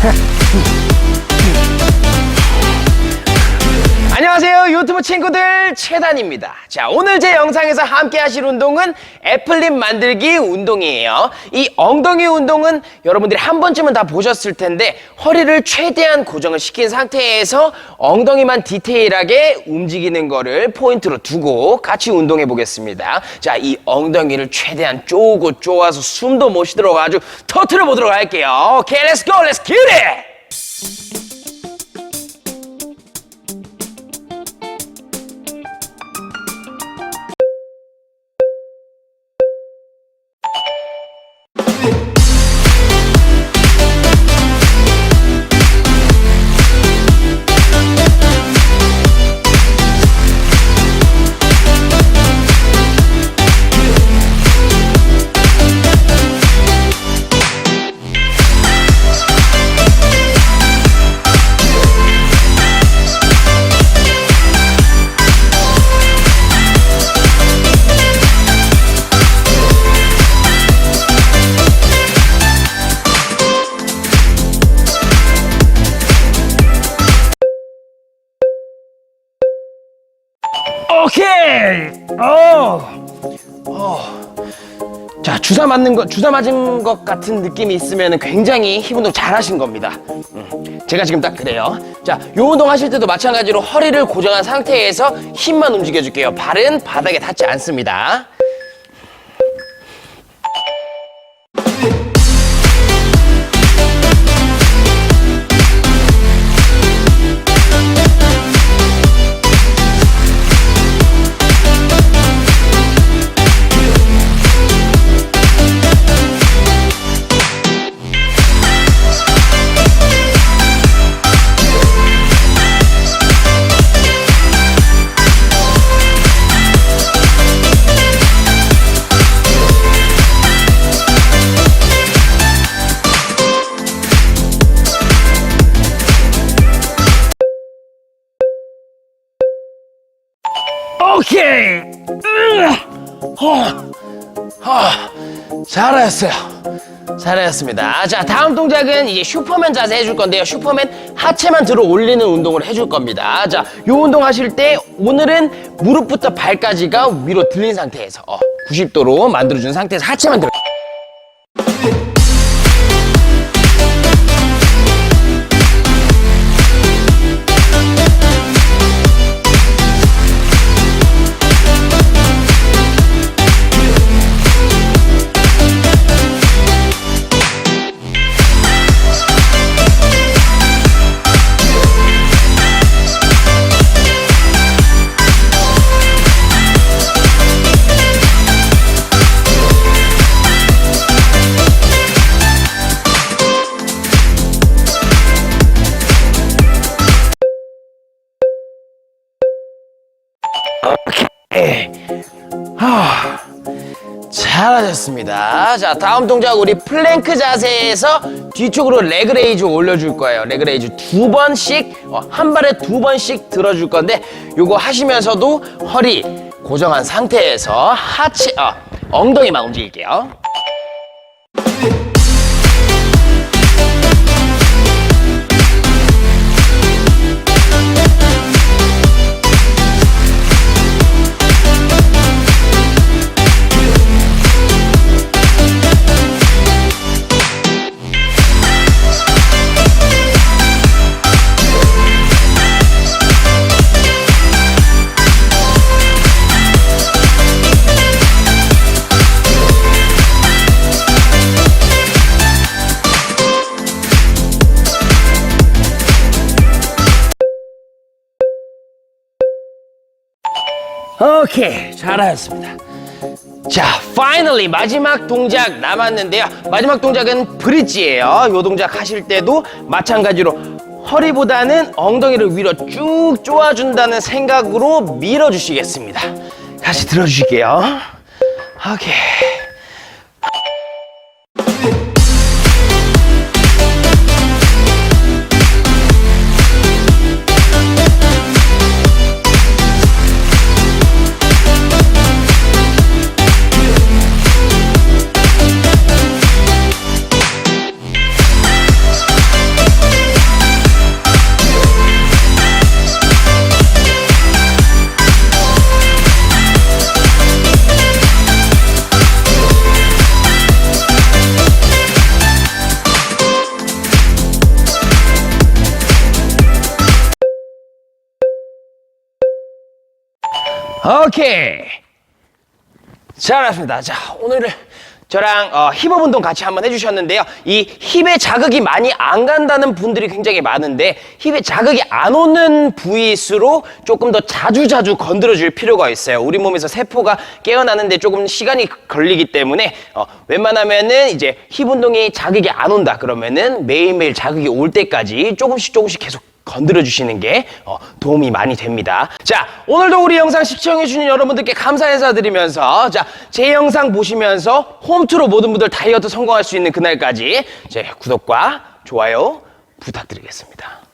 Ha! 유튜브 친구들 최단입니다. 자 오늘 제 영상에서 함께 하실 운동은 애플립 만들기 운동이에요. 이 엉덩이 운동은 여러분들이 한 번쯤은 다 보셨을 텐데 허리를 최대한 고정을 시킨 상태에서 엉덩이만 디테일하게 움직이는 거를 포인트로 두고 같이 운동해 보겠습니다. 자이 엉덩이를 최대한 쪼고 쪼아서 숨도 못 쉬도록 아주 터트려 보도록 할게요. 오케이 렛츠 고 렛츠 기 it 오케이. 어. 어. 자 주사 맞는 거 주사 맞은 것 같은 느낌이 있으면 굉장히 힘 운동 잘 하신 겁니다. 음, 제가 지금 딱 그래요. 자, 요 운동 하실 때도 마찬가지로 허리를 고정한 상태에서 힘만 움직여 줄게요. 발은 바닥에 닿지 않습니다. 오케이. 으아. 어. 어. 잘하셨어요. 잘하셨습니다. 자, 다음 동작은 이제 슈퍼맨 자세 해줄 건데요. 슈퍼맨 하체만 들어 올리는 운동을 해줄 겁니다. 자, 요 운동 하실 때 오늘은 무릎부터 발까지가 위로 들린 상태에서 어, 90도로 만들어준 상태에서 하체만 들어. 오케이. 하. 잘하셨습니다. 자, 다음 동작 우리 플랭크 자세에서 뒤쪽으로 레그레이즈 올려줄 거예요. 레그레이즈 두 번씩, 어, 한 발에 두 번씩 들어줄 건데, 요거 하시면서도 허리 고정한 상태에서 하체, 어, 엉덩이만 움직일게요. 오케이 잘하셨습니다. 자 finally 마지막 동작 남았는데요. 마지막 동작은 브릿지예요. 요 동작 하실 때도 마찬가지로 허리보다는 엉덩이를 위로 쭉 쪼아준다는 생각으로 밀어주시겠습니다. 다시 들어주실게요. 오케이 오케이. 잘했습니다. 자, 오늘은 저랑 어, 힙업 운동 같이 한번 해주셨는데요. 이 힙에 자극이 많이 안 간다는 분들이 굉장히 많은데 힙에 자극이 안 오는 부위일수록 조금 더 자주자주 건드려줄 필요가 있어요. 우리 몸에서 세포가 깨어나는데 조금 시간이 걸리기 때문에 어, 웬만하면은 이제 힙 운동이 자극이 안 온다 그러면은 매일매일 자극이 올 때까지 조금씩 조금씩 계속 건드려 주시는 게 어, 도움이 많이 됩니다. 자, 오늘도 우리 영상 시청해 주신 여러분들께 감사 인사드리면서 자, 제 영상 보시면서 홈트로 모든 분들 다이어트 성공할 수 있는 그날까지 제 구독과 좋아요 부탁드리겠습니다.